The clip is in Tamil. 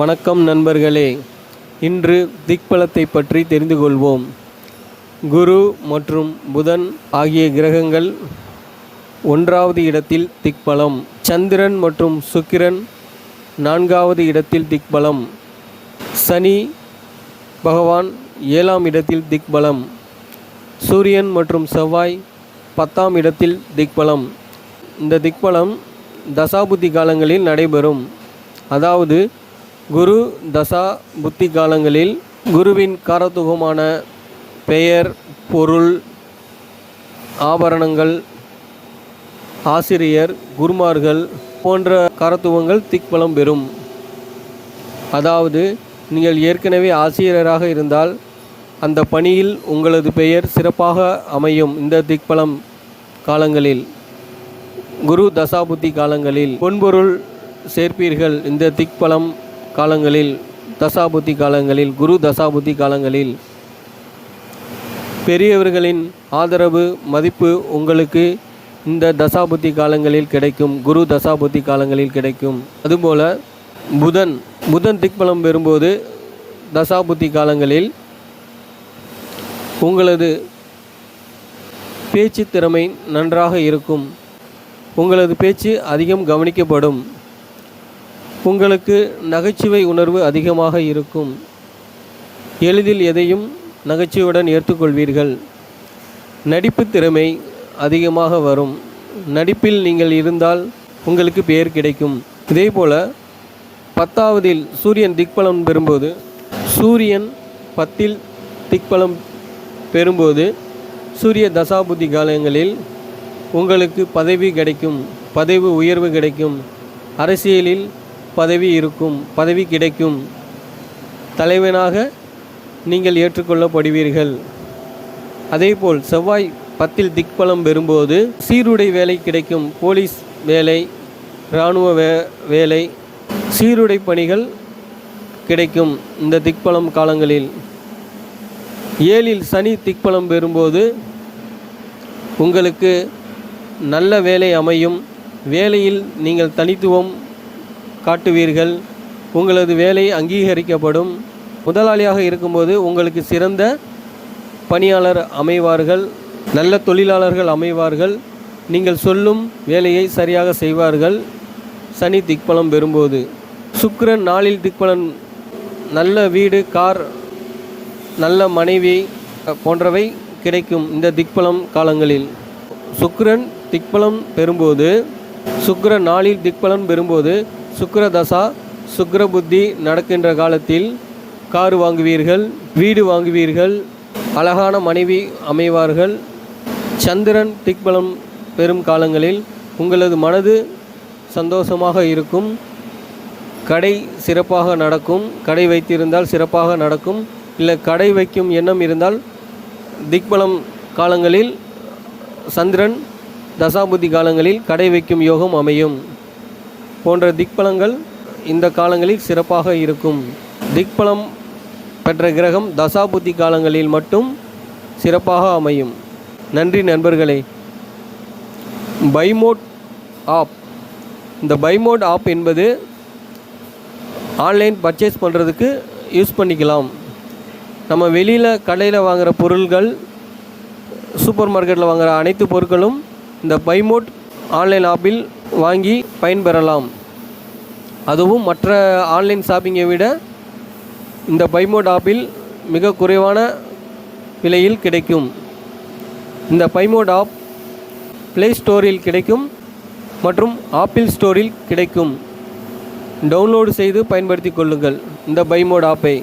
வணக்கம் நண்பர்களே. இன்று திக்பலத்தை பற்றி தெரிந்து கொள்வோம். குரு மற்றும் புதன் ஆகிய கிரகங்கள் ஒன்றாவது இடத்தில் திக்பலம். சந்திரன் மற்றும் சுக்கிரன் நான்காவது இடத்தில் திக்பலம். சனி பகவான் ஏழாம் இடத்தில் திக்பலம். சூரியன் மற்றும் செவ்வாய் பத்தாம் இடத்தில் திக்பலம். இந்த திக்பலம் தசாபுத்தி காலங்களில் நடைபெறும். அதாவது குரு தசா புத்தி காலங்களில் குருவின் காரத்துவமான பெயர் பொருள் ஆபரணங்கள் ஆசிரியர் குருமார்கள் போன்ற காரத்துவங்கள் திக்பலம் பெறும். அதாவது நீங்கள் ஏற்கனவே ஆசிரியராக இருந்தால் அந்த பணியில் உங்களது பெயர் சிறப்பாக அமையும் இந்த திக்பலம் காலங்களில். குரு தசாபுத்தி காலங்களில் பொன்பொருள் சேர்ப்பீர்கள் இந்த திக்பலம் காலங்களில் தசாபுத்தி காலங்களில் குரு தசாபுத்தி காலங்களில் பெரியவர்களின் ஆதரவு மதிப்பு உங்களுக்கு இந்த தசாபுத்தி காலங்களில் கிடைக்கும் குரு தசாபுத்தி காலங்களில் கிடைக்கும். அதுபோல புதன் புதன் திக்பலம் பெறும்போது தசாபுத்தி காலங்களில் உங்களது பேச்சு திறமை நன்றாக இருக்கும். உங்களது பேச்சு அதிகம் கவனிக்கப்படும். உங்களுக்கு நகைச்சுவை உணர்வு அதிகமாக இருக்கும். எளிதில் எதையும் நகைச்சுவையுடன் ஏற்றுக்கொள்வீர்கள். நடிப்பு திறமை அதிகமாக வரும். நடிப்பில் நீங்கள் இருந்தால் உங்களுக்கு பெயர் கிடைக்கும். இதேபோல பத்தாவதில் சூரியன் திக்பலம் பெறும்போது சூரியன் பத்தில் திக்பலம் பெறும்போது சூரிய தசாபுத்தி காலங்களில் உங்களுக்கு பதவி கிடைக்கும். பதவி உயர்வு கிடைக்கும். அரசியலில் பதவி இருக்கும் பதவி கிடைக்கும். தலைவனாக நீங்கள் ஏற்றுக்கொள்ளப்படுவீர்கள். அதேபோல் செவ்வாய் பத்தில் திக்பலம் பெறும்போது சீருடை வேலை கிடைக்கும். போலீஸ் வேலை இராணுவ வே வேலை சீருடை பணிகள் கிடைக்கும் இந்த திக்பலம் காலங்களில். ஏழில் சனி திக்பலம் பெறும்போது உங்களுக்கு நல்ல வேலை அமையும். வேலையில் நீங்கள் தனித்துவம் காட்டுவீர்கள். உங்களது வேலை அங்கீகரிக்கப்படும். முதலாளியாக இருக்கும்போது உங்களுக்கு சிறந்த பணியாளர் அமைவார்கள் நல்ல தொழிலாளர்கள் அமைவார்கள். நீங்கள் சொல்லும் வேலையை சரியாக செய்வார்கள். சனி திக்பலம் பெறும்போது. சுக்கரன் நாளில் திக்பலன் நல்ல வீடு கார் நல்ல மனைவி போன்றவை கிடைக்கும் இந்த திக்பலம் காலங்களில். சுக்கரன் திக்பலம் பெறும்போது சுக்கர நாளில் திக்பலம் பெறும்போது சுக்கரதசா சுக்கர புத்தி நடக்கின்ற காலத்தில் கார் வாங்குவீர்கள் வீடு வாங்குவீர்கள் அழகான மனைவி அமைவார்கள். சந்திரன் திக்பலம் பெறும் காலங்களில் உங்களது மனது சந்தோஷமாக இருக்கும். கடை சிறப்பாக நடக்கும். கடை வைத்திருந்தால் சிறப்பாக நடக்கும். இல்லை கடை வைக்கும் எண்ணம் இருந்தால் திக்பலம் காலங்களில் சந்திரன் தசாபுத்தி காலங்களில் கடை வைக்கும் யோகம் அமையும். போன்ற திக்பலங்கள் இந்த காலங்களில் சிறப்பாக இருக்கும். திக்பலம் பெற்ற கிரகம் தசாபுத்தி காலங்களில் மட்டும் சிறப்பாக அமையும். நன்றி நண்பர்களே. பைமோட் ஆப். இந்த பைமோட் ஆப் என்பது ஆன்லைன் பர்ச்சேஸ் பண்ணுறதுக்கு யூஸ் பண்ணிக்கலாம். நம்ம வெளியில் கடையில் வாங்குகிற பொருள்கள் சூப்பர் மார்க்கெட்டில் வாங்குகிற அனைத்து பொருட்களும் இந்த பைமோட் ஆன்லைன் ஆப்பில் வாங்கி பயன்பெறலாம். அதுவும் மற்ற ஆன்லைன் ஷாப்பிங்கை விட இந்த பைமோட் ஆப்பில் மிக குறைவான விலையில் கிடைக்கும். இந்த பைமோட் ஆப் ப்ளே ஸ்டோரில் கிடைக்கும் மற்றும் ஆப்பிள் ஸ்டோரில் கிடைக்கும். டவுன்லோடு செய்து பயன்படுத்தி கொள்ளுங்கள் இந்த பைமோட் ஆப்பை.